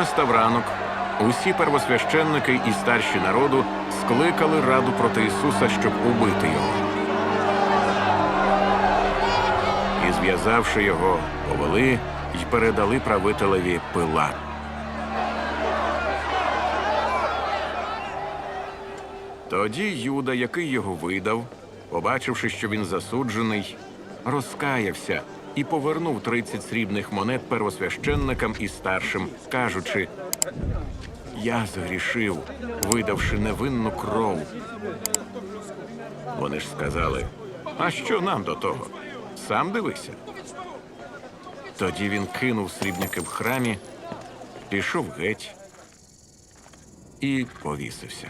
настав ранок, усі первосвященники і старші народу скликали раду проти Ісуса, щоб убити його. І зв'язавши його, повели й передали правителеві Пилат. Тоді Юда, який його видав, побачивши, що він засуджений, розкаявся і повернув 30 срібних монет первосвященникам і старшим, кажучи: Я згрішив, видавши невинну кров. Вони ж сказали: А що нам до того? Сам дивися. Тоді він кинув срібняки в храмі, пішов геть і повісився.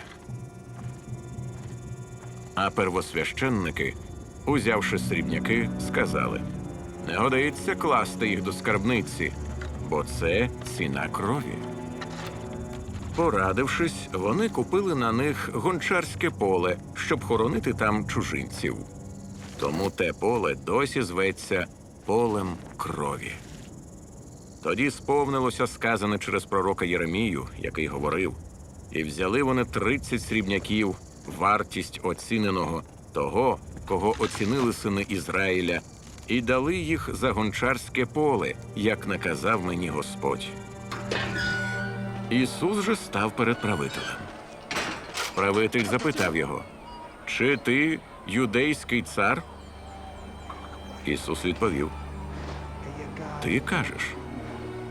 А первосвященники, узявши срібняки, сказали: не годиться класти їх до скарбниці, бо це ціна крові. Порадившись, вони купили на них гончарське поле, щоб хоронити там чужинців. Тому те поле досі зветься полем крові. Тоді сповнилося сказане через пророка Єремію, який говорив: і взяли вони тридцять срібняків, вартість оціненого того, кого оцінили сини Ізраїля, і дали їх за гончарське поле, як наказав мені Господь. Ісус же став перед правителем. Правитель запитав його: Чи ти юдейський цар? Ісус відповів: Ти кажеш.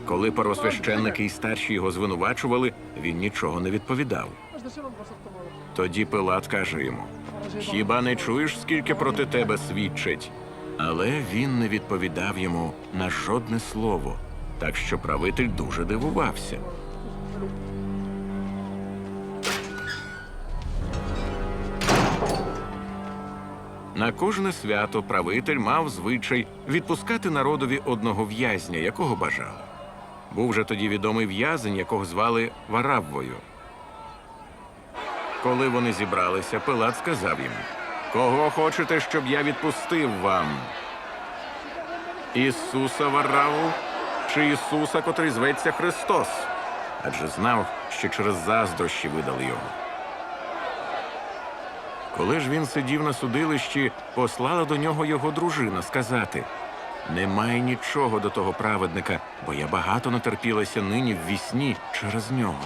Коли первосвященники і старші його звинувачували, він нічого не відповідав. Тоді Пилат каже йому: Хіба не чуєш, скільки проти тебе свідчить? Але він не відповідав йому на жодне слово, так що правитель дуже дивувався. На кожне свято правитель мав звичай відпускати народові одного в'язня, якого бажав. Був же тоді відомий в'язень, якого звали Вараввою. Коли вони зібралися, Пилат сказав їм: Кого хочете, щоб я відпустив вам? Ісуса Вараву чи Ісуса, котрий зветься Христос? Адже знав, що через заздрощі видали його. Коли ж він сидів на судилищі, послала до нього його дружина сказати: Немає нічого до того праведника, бо я багато натерпілася нині в вісні через нього.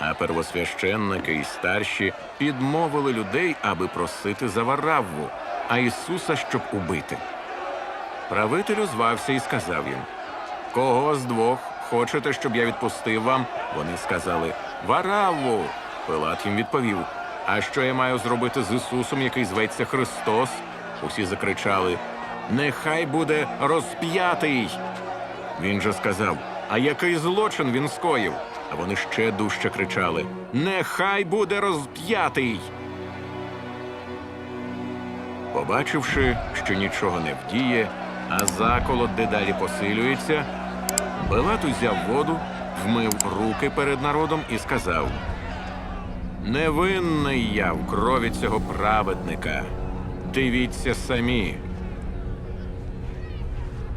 А первосвященники і старші підмовили людей, аби просити за Варавву, а Ісуса, щоб убити. Правитель озвався і сказав їм: Кого з двох хочете, щоб я відпустив вам? Вони сказали Варавву. Пилат їм відповів: А що я маю зробити з Ісусом, який зветься Христос? Усі закричали: Нехай буде розп'ятий. Він же сказав: А який злочин він скоїв? А вони ще дужче кричали: Нехай буде розп'ятий. Побачивши, що нічого не вдіє, а заколот дедалі посилюється, Пилат узяв воду, вмив руки перед народом і сказав: Невинний я в крові цього праведника. Дивіться самі.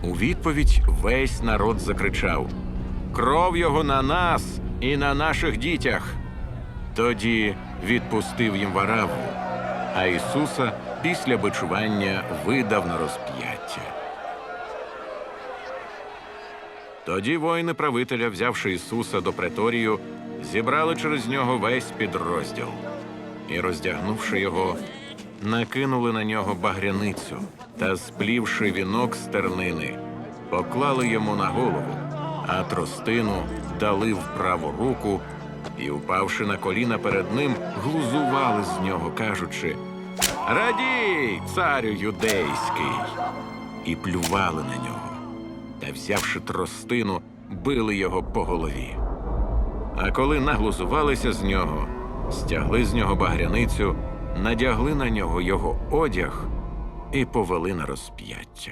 У відповідь весь народ закричав: Кров його на нас і на наших дітях. Тоді відпустив їм вараву, а Ісуса після бичування видав на розп'яття. Тоді воїни правителя, взявши Ісуса до преторію, зібрали через нього весь підрозділ і, роздягнувши його, накинули на нього багряницю та, сплівши вінок з тернини, поклали йому на голову, а тростину дали в праву руку і, упавши на коліна перед ним, глузували з нього, кажучи: Радій, царю юдейський! І плювали на нього, та, взявши тростину, били його по голові. А коли наглузувалися з нього, стягли з нього багряницю, надягли на нього його одяг і повели на розп'яття.